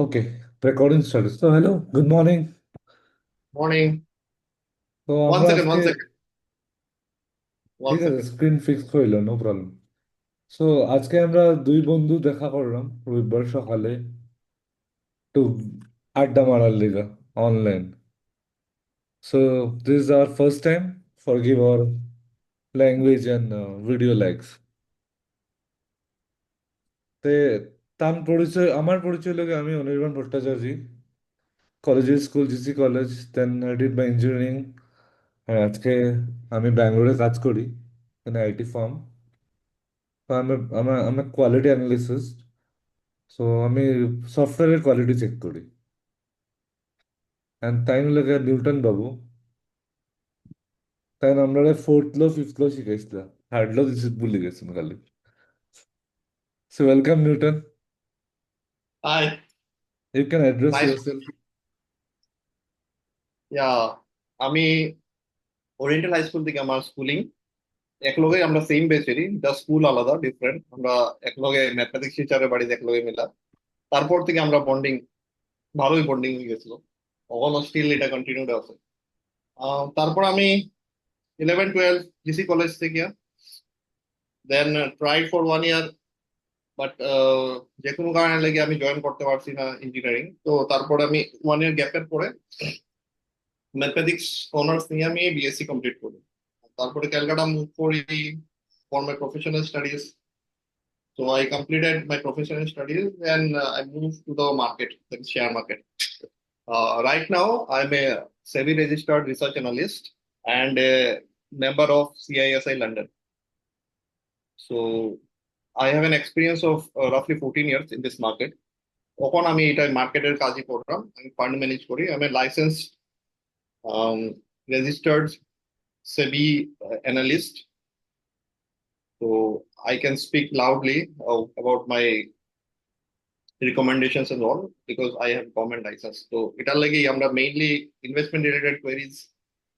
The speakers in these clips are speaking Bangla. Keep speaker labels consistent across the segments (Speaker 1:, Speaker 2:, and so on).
Speaker 1: ওকে রেকর্ডিং স্টার্ট তো হ্যালো গুড মর্নিং
Speaker 2: মর্নিং
Speaker 1: তো
Speaker 2: ওয়ান
Speaker 1: আমরা
Speaker 2: সেকেন্ড
Speaker 1: আজকে
Speaker 2: সেকেন্ড ওয়ান
Speaker 1: ঠিক আছে
Speaker 2: সেকেন্ড
Speaker 1: স্ক্রিন ফিক্স হইল নো প্রবলেম সো আজকে আমরা দুই বন্ধু দেখা করলাম রবিবার সকালে একটু আড্ডা মারার লিগা online so this is our first time for give our language and video likes তে তার পরিচয়, আমার পরিচয় লাগে আমি অনির্বাণ ভট্টাচার্য। কলেজে school GC college then I did my engineering আজকে আমি ব্যাঙ্গালোরে কাজ করি, in আইটি ফার্ম তো আমি আমার আমি কোয়ালিটি অ্যানালিসিস্ট সো আমি সফটওয়্যারের কোয়ালিটি চেক করি। অ্যান্ড তাই লাগে নিউটন বাবু। তাই আমরা ফোর্থ লো ফিফথ লো শিখাইছিলাম। থার্ড লো ভুলে গেছেন খালি। So
Speaker 2: welcome
Speaker 1: Newton. You can
Speaker 2: address
Speaker 1: nice yourself
Speaker 2: yeah আমি ওরিয়েন্টাল হাই স্কুল থেকে আমার স্কুলিং একলগে আমরা সেম বেচেরই যা স্কুল আলাদা ডিফারেন্ট আমরা একলগে ম্যাথমেটিক্স টিচারের বাড়িতে একলগে মিলা তারপর থেকে আমরা বন্ডিং ভালোই বন্ডিং হয়ে গেছিল। অল স্টিল এটা কন্টিনিউড আছে। তারপর আমি ইলেভেন টুয়েলভ জিসি কলেজ থেকে then try for one year but যে কোনো কারণে লেগে আমি জয়েন করতে পারছি না ইঞ্জিনিয়ারিং তো তারপর আমি ওয়ান ইয়ার গ্যাপের পরে ম্যাথমেটিক্স অনার্স নিয়ে আমি বিএসসি কমপ্লিট করি তারপরে ক্যালকাটা মুভ করি for my professional studies So I completed my professional studies and uh, I moved to the market, the share market. Uh, right now, I'm a SEBI registered research analyst and a member of CISI London. So I have an experience of uh, roughly 14 years in this market. তখন আমি এটা মার্কেটের কাজই করলাম আমি ফান্ড ম্যানেজ করি আমি licence registered SEBI analyst So I can speak loudly uh, about my recommendations and all because I have government license. তো এটার লাগেই আমরা মেইনলি ইনভেস্টমেন্ট রিলেটেড কোয়েরিজ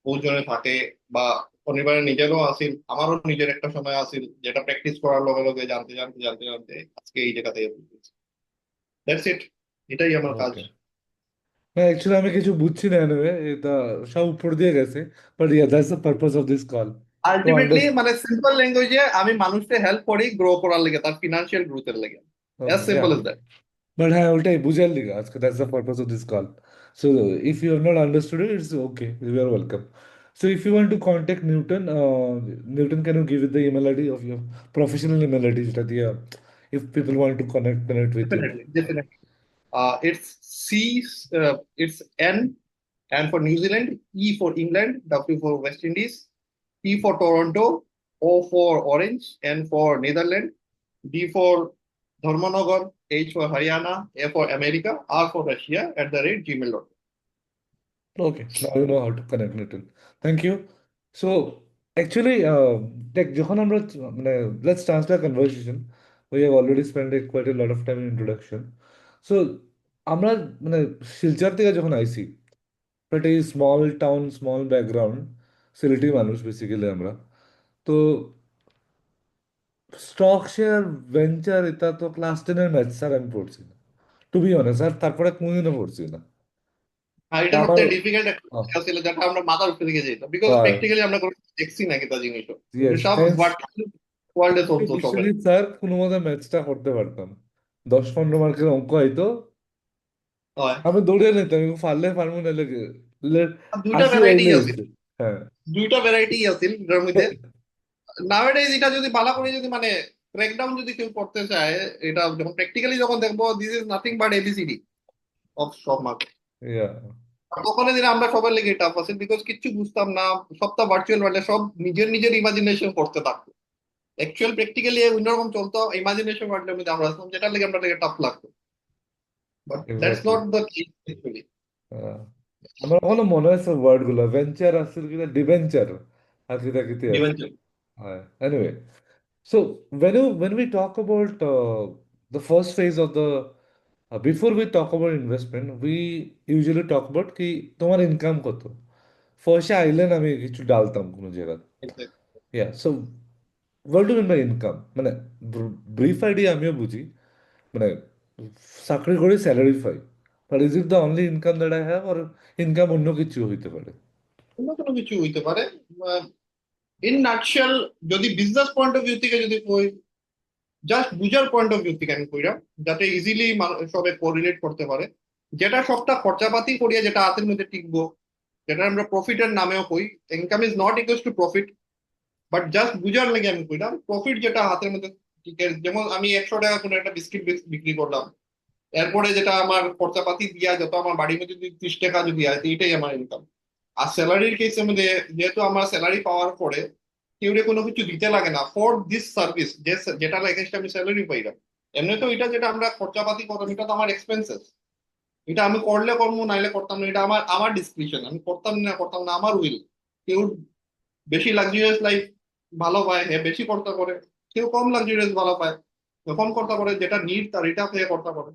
Speaker 2: বহুজনে থাকে বা নিজেরও আসিল আমারও নিজের একটা সময় আসিল যেটা প্র্যাকটিস করার লগে লগে জানতে জানতে জানতে জানতে আজকে এই জায়গাতে দ্যাটস ইট এটাই আমার কাজ।
Speaker 1: না অ্যাকচুয়ালি আমি কিছু বুঝছি না এনিওয়ে এটা সব উপর দিয়ে গেছে but yeah that's the purpose of this
Speaker 2: call
Speaker 1: ultimately
Speaker 2: মানে সিম্পল ল্যাঙ্গুয়েজে আমি মানুষকে হেল্প করি গ্রো করার লেগে তার ফিনান্সিয়াল গ্রোথের লেগে।
Speaker 1: As
Speaker 2: simple as that
Speaker 1: But হ্যাঁ ওটাই বুঝার লিগা আজকে that's the purpose of this call so if you have not understood it it's okay you are welcome So if you want to contact Newton, uh, Newton, can you give it the email ID of your professional email ID that if people want to connect connect with
Speaker 2: definitely, you? Definitely. Uh, it's C, uh, it's N, and for New Zealand, E for England, W for West Indies, P for Toronto, O for Orange, N for Netherlands, D for Dharmanagar, H for Haryana, A for America, R for Russia at the rate gmail.com.
Speaker 1: Now you know how to connect Nitin. Thank you. So actually, uh, দেখ যখন আমরা মানে let's transfer conversation. We have already spent a, quite a lot of time in introduction. So আমরা মানে শিলচর থেকে যখন আইছি বাট এই small town small background Sylheti মানুষ বেসিক্যালি আমরা তো স্টক শেয়ার ভেঞ্চার এটা তো ক্লাস টেনের ম্যাথ স্যার আমি পড়ছি না টু বি অনেস্ট স্যার তারপরে কোনোদিনও পড়ছি না
Speaker 2: আর এটা সবথেকে ডিফিকাল্ট একটা বিষয় ছিল যেটা আমরা মাথার উপরে থেকে যেতাম বিকজ প্র্যাকটিক্যালি আমরা কোনো দেখছি না কিতা
Speaker 1: ইয়েস
Speaker 2: সব ভার্চুয়াল ওয়ার্ল্ডে চলতো সবাই।
Speaker 1: স্যার কোনো মতে ম্যাথসটা করতে পারতাম। দশ পনেরো মার্কের অঙ্ক হয়তো।
Speaker 2: হয়।
Speaker 1: আমি দৌড়ে নিতাম পারলে পারব না লেগে।
Speaker 2: দুইটা ভ্যারাইটি আছে।
Speaker 1: হ্যাঁ।
Speaker 2: দুইটা ভ্যারাইটি আছে এটার মধ্যে। নাওয়াডেজ এটা যদি ভালো করে যদি মানে ব্রেকডাউন যদি কেউ করতে চায় এটা যখন প্র্যাকটিক্যালি যখন দেখব this is nothing but ABCD of stock market
Speaker 1: yeah
Speaker 2: তখন দিন আমরা সবার লেগে টাফ আছে বিকজ কিচ্ছু বুঝতাম না সবটা ভার্চুয়াল ওয়ার্ল্ডে সব নিজের নিজের ইমাজিনেশন করতে থাকতো। অ্যাকচুয়াল প্র্যাকটিক্যালি অন্যরকম চলতো ইমাজিনেশন ওয়ার্ল্ডের মধ্যে আমরা আসতাম যেটার লেগে আমরা লেগে টাফ লাগতো। But
Speaker 1: that's
Speaker 2: not the case actually
Speaker 1: আমার এখনও মনে আছে ওয়ার্ডগুলো ভেঞ্চার আসছিল কিনা ডিভেঞ্চার আর কিতা কিতা হয় when you when we talk about uh, the first phase of the before we talk about investment we usually talk about কি তোমার ইনকাম কত ফার্স্টে আইলেন আমি কিছু ডালতাম কোনো জায়গা yeah so what do mean by income মানে ব্রিফ আইডিয়া আমিও বুঝি মানে চাকরি করে স্যালারি পাই Or is it the only income that I have or income অন্য কিছু হইতে পারে
Speaker 2: অন্য কোনো কিছু হইতে পারে ইন নাটশেল যদি বিজনেস পয়েন্ট অফ ভিউ থেকে যদি জাস্ট বুঝার পয়েন্ট অফ ভিউ থেকে আমি কইরা, যাতে ইজিলি সবাই কোরিলেট করতে পারে। যেটা সবটা খরচাপাতি করিয়া যেটা হাতের মধ্যে টিকবো, যেটা আমরা প্রফিটের নামেও কই। Income is not equals to profit but just বুঝার লাগে আমি কইলাম প্রফিট যেটা হাতের মধ্যে টিকে, যেমন আমি একশো টাকা কোনো একটা বিস্কিট বিক্রি করলাম। এরপরে যেটা আমার খরচাপাতি দিয়া, যত আমার বাড়ির মধ্যে যদি ত্রিশ টাকা যদি তো এটাই আমার ইনকাম আর স্যালারির কেসের মধ্যে, যেহেতু আমার স্যালারি পাওয়ার পরে কেউ কোনো কিছু দিতে লাগে না ফর দিস সার্ভিস যে যেটা এগেনস্ট আমি স্যালারি পাইলাম এমনি তো এটা যেটা আমরা খরচাপাতি করলাম এটা তো আমার এক্সপেন্সেস এটা আমি করলে করব, নাইলে করতাম না, এটা আমার আমার ডিসক্রিপশন আমি করতাম না করতাম না, আমার উইল কেউ বেশি লাক্সারিয়াস লাইফ ভালো পায় হ্যাঁ বেশি করতে পারে। কেউ কম লাক্সারিয়াস ভালো পায় কম করতে পারে, যেটা নিড তার এটা পে করতে পারে।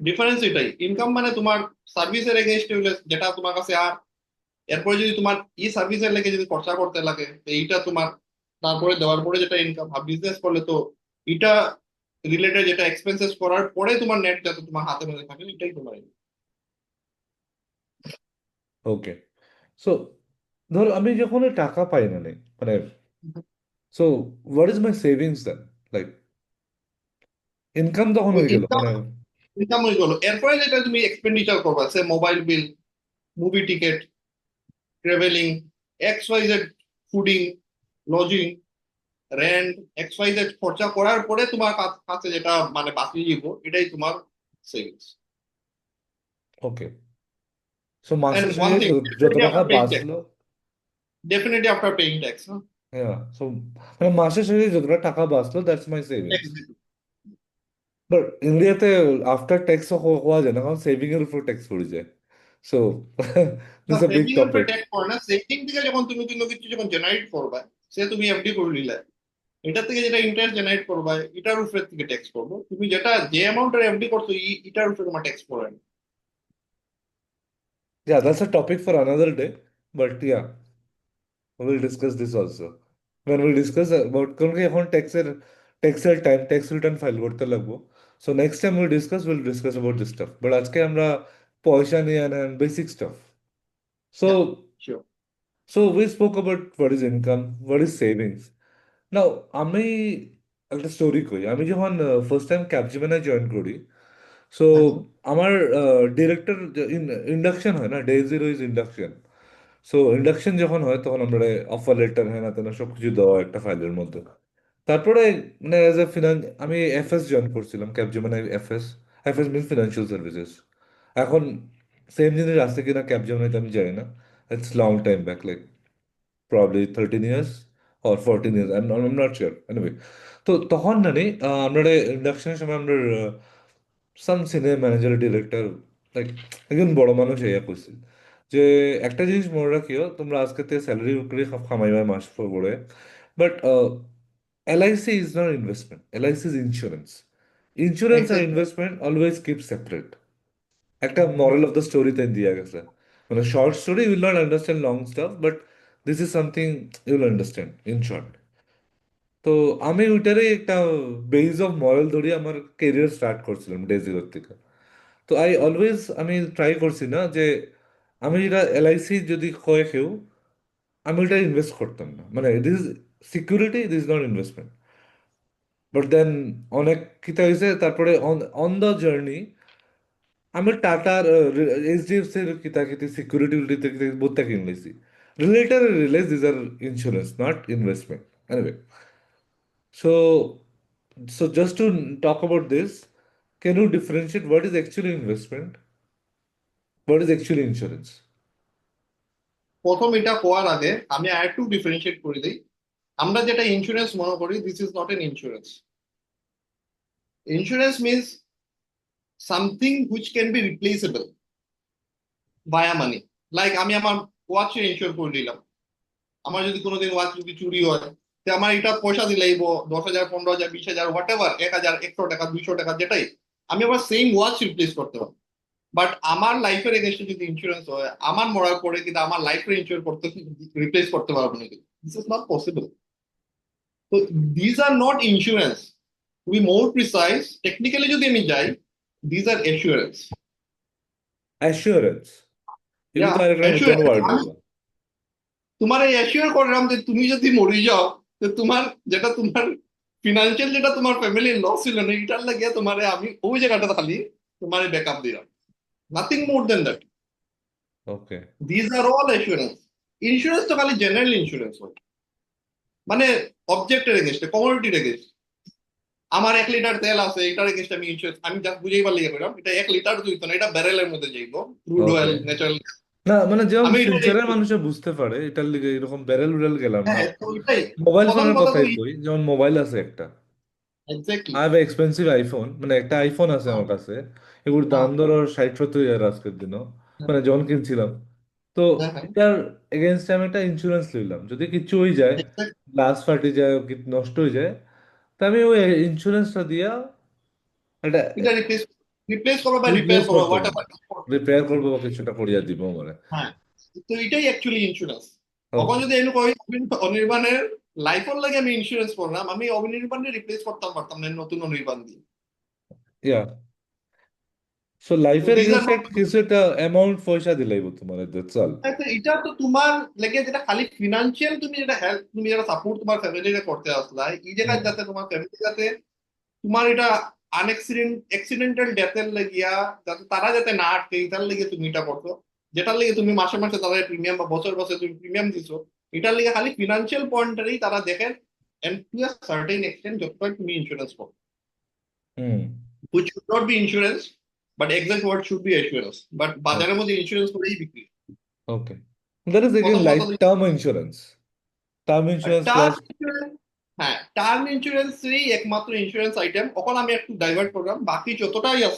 Speaker 2: ডিফারেন্স এটাই। ইনকাম মানে তোমার সার্ভিসের এগেনস্ট যেটা তোমার কাছে আর এরপরে যদি তোমার ই সার্ভিসের লেগে যদি খরচা করতে লাগে এইটা তোমার তারপরে দেওয়ার পরে যেটা ইনকাম আর বিজনেস করলে তো এটা রিলেটেড যেটা এক্সপেন্সেস করার পরে তোমার নেট যাতে তোমার হাতে মধ্যে থাকে এটাই তোমার
Speaker 1: ওকে সো ধর আমি যখন টাকা পাই না মানে so what is my savings then like income তখন হয়ে গেল মানে
Speaker 2: ইনকাম হয়ে গেল। এরপরে যেটা তুমি এক্সপেন্ডিচার করবা সে mobile bill movie ticket fooding lodging rent X Y Z খরচা করার পরে তোমার কাছ- যেটা মানে বাকি যাব এটাই তোমার সেভিংস
Speaker 1: ওকে সো মাসে
Speaker 2: And one
Speaker 1: শেষে
Speaker 2: thing,
Speaker 1: য- যত
Speaker 2: definitely
Speaker 1: টাকা. বাঁচলো
Speaker 2: ডেফিনেটলি আফটার পেইং ট্যাক্স
Speaker 1: হ্যাঁ সো মানে মাসে শেষে যতটা টাকা বাঁচলো দ্যাটস মাই সেভিংস বাট ইন্ডিয়াতে আফটার ট্যাক্স হওয়া যায় না কারণ সেভিং এর উপর ট্যাক্স পড়ে যায়। So this a big
Speaker 2: saving এর উপরে
Speaker 1: টপিক
Speaker 2: ট্যাক্স পড়ে না সেভিং থেকে যখন তুমি কোনো কিছু যখন জেনারেট করবা সে তুমি এফডি করে নিলে এটা থেকে যেটা ইন্টারেস্ট জেনারেট করবা এটার উপরে থেকে ট্যাক্স করব তুমি যেটা যে অ্যামাউন্টের এফডি করছ ই- এটার উপরে তোমার ট্যাক্স পড়ে না
Speaker 1: Yeah, that's a topic for another day. But yeah, we'll discuss this also. When we discuss about কারণ কি এখন ট্যাক্সের ট্যাক্সের টাইম ট্যাক্স রিটার্ন ফাইল করতে লাগবো so next time will discuss will discuss about this stuff but আজকে আমরা পয়সা নিয়ে আনেন basic stuff so
Speaker 2: sure
Speaker 1: so we spoke about what is income what is savings now আমি একটা স্টোরি কই আমি যখন ফার্স্ট টাইম ক্যাপজেমিনাই জয়েন করি সো আমার ডিরেক্টর ইন্ডাকশন হয় না day zero is induction so induction যখন হয় তখন আমরা অফার লেটার হ্যাঁ না তেনা সব কিছু দেওয়া একটা ফাইলের মধ্যে। তারপরে মানে অ্যাজ এ ফিনান্স আমি এফএস জয়েন করছিলাম Capgemini FS FS means financial services এখন সেম জিনিস আছে কিনা ক্যাপজেমিনাইতে আমি জানি না। It's long time back like probably thirteen years or fourteen years I am not sure anyway তো তখন নানি আহ, আমরা ইন্ডাকশনের সময় আমরা some senior manager director like একজন বড় মানুষ ইয়া করছিল যে একটা জিনিস মনে রাখিও তোমরা আজকে থেকে স্যালারি করে কামাইবা মাস পরে but LIC is not investment LIC is insurance insurance R investment always keep separate একটা মরাল অফ দ্য স্টোরিতে দিয়ে গেছে। মানে short story will not understand long stuff but this is something you'll understand in short তো আমি ওইটারই একটা বেস অফ মরাল ধরে আমার কেরিয়ার স্টার্ট করছিলাম ডে জিরোর থেকে। তো আই অলওয়েজ আমি ট্রাই করছি না যে আমি যেটা এলআইসি যদি কয় কেউ, আমি ওইটা ইনভেস্ট করতাম না। মানে this security this not investment but then অনেক কিতা হয়েছে তারপরে অন অন দ্য জার্নি আমি টাটার এইচডিএফসির কিতা কিতি সিকিউরিটি উলিটি বোধটা কিনলেছি রিলেটার realise this are insurance not investment anyway So, so just to talk about this, can you differentiate what is actually investment What is actually insurance?
Speaker 2: প্রথম এটা হওয়ার আগে আমি আর একটু ডিফারেন্সিয়েট করে দিই। আমরা যেটা ইন্স্যুরেন্স মনে করি this is not an insurance insurance means something which can be replaceable by a money like আমি আমার ওয়াচের ইন্স্যুর করে নিলাম আমার যদি কোনোদিন ওয়াচ যদি চুরি হয়, তো আমার এটা পয়সা দিলেইব দশ হাজার, পনেরো হাজার, বিশ হাজার হোয়াট এভার এক হাজার, একশো টাকা, দুইশো টাকা, যেটাই, আমি আবার সেম ওয়াচ রিপ্লেস করতে পারব। বাট আমার লাইফের এগেনস্টে যদি ইন্স্যুরেন্স হয়, আমার মরার পরে কিন্তু আমার লাইফের ইন্স্যুর করতে রিপ্লেস করতে পারব না দিস ইজ নট পসিবল তো these are not insurance to more precise technically যদি আমি যাই দিজ আর এসুরেন্স
Speaker 1: অ্যাসিওরেন্স এগুলো তো আরেকটা নতুন ওয়ার্ড
Speaker 2: আমি তোমার এই অ্যাসিওর করলাম যে তুমি যদি মরে যাও তো তোমার যেটা তোমার ফিনান্সিয়াল যেটা তোমার ফ্যামিলির লস ছিল না এটার লাগিয়ে তোমার আমি ওই জায়গাটা খালি তোমার ব্যাকআপ দিলাম nothing more then that
Speaker 1: okay
Speaker 2: these are all insurance insurance তো খালি জেনারেল ইন্স্যুরেন্স হয় মানে অবজেক্টের এগেনস্টে কমোডিটির এগেনস্ট আমার এক লিটার তেল আছে এটার এগেনস্ট আমি ইন্স্যুরেন্স আমি জাস্ট বুঝেই পারলি করলাম এটা এক লিটার দুইতো না এটা ব্যারেলের মধ্যে যাইব ক্রুড. অয়েল ন্যাচারাল
Speaker 1: না মানে যেমন ফিউচারের। মানুষে বুঝতে পারে এটার লিগে এরকম ব্যারেল উড়াল গেলাম না
Speaker 2: হ্যাঁ তো
Speaker 1: মোবাইল
Speaker 2: প্রধান
Speaker 1: ফোনের
Speaker 2: কথা
Speaker 1: কথাই কই যেমন মোবাইল আছে একটা
Speaker 2: exactly
Speaker 1: I have expensive iPhone মানে একটা আইফোন আছে আমার কাছে এগুলোর দাম
Speaker 2: হ্যাঁ।
Speaker 1: ধরো ষাট সত্তর হাজার আজকের দিনও মানে যখন কিনছিলাম তো
Speaker 2: হ্যাঁ, হ্যাঁ।
Speaker 1: এটার এগেনস্টে আমি একটা ইন্স্যুরেন্স নিলাম যদি কিচ্ছু হয়ে যায় গ্লাস ফাটে যায় নষ্ট হয়ে যায় তা আমি ওই ইন্স্যুরেন্সটা দিয়া এটা
Speaker 2: এটা রিপ্লেস রিপ্লেস করো বা রিপেয়ার করো
Speaker 1: করতে
Speaker 2: হোয়াট
Speaker 1: রিপেয়ার করব বা কিছুটা করিয়া দিব মানে
Speaker 2: হ্যাঁ। তো এটাই অ্যাকচুয়ালি ইন্স্যুরেন্স. তখন যদি আমি কই অনির্বাণের লাইফের লাগে আমি ইন্স্যুরেন্স করলাম আমি অনির্বাণের রিপ্লেস করতাম পারতাম না নতুন অনির্বাণ দিয়ে।
Speaker 1: ইয়া সো লাইফের রিলেটেড কিছু একটা অ্যামাউন্ট পয়সা দিলেই তোমার চল
Speaker 2: আচ্ছা, এটা তো তোমার লেগে যেটা খালি ফিনান্সিয়াল তুমি যেটা হেল্প তুমি যেটা সাপোর্ট তোমার ফ্যামিলিরে করতে আসলা এই জায়গায় যাতে তোমার ফ্যামিলি যাতে তোমার এটা আনএক্সিডেন্ট অ্যাক্সিডেন্টাল ডেথের লাগিয়া যাতে তারা যাতে না আটকে এটার লেগে তুমি এটা করছ। যেটার লেগে তুমি মাসে মাসে তাদের প্রিমিয়াম বা বছর বছর তুমি প্রিমিয়াম দিছো এটার লেগে খালি ফিনান্সিয়াল পয়েন্টেরই তারা দেখেন and to a certain extent যতটা তুমি ইন্স্যুরেন্স করো।
Speaker 1: হুম।
Speaker 2: Which should not be insurance, but exact word should be assurance. But বাজারের মধ্যে ইন্স্যুরেন্স করেই বিক্রি। Okay
Speaker 1: that
Speaker 2: is
Speaker 1: again life term insurance
Speaker 2: term
Speaker 1: insurance
Speaker 2: plus হ্যাঁ টার্ম ইন্স্যুরেন্সই একমাত্র ইন্স্যুরেন্স আইটেম ওখানে আমি একটু ডাইভার্ট করলাম। বাকি যতটাই আছে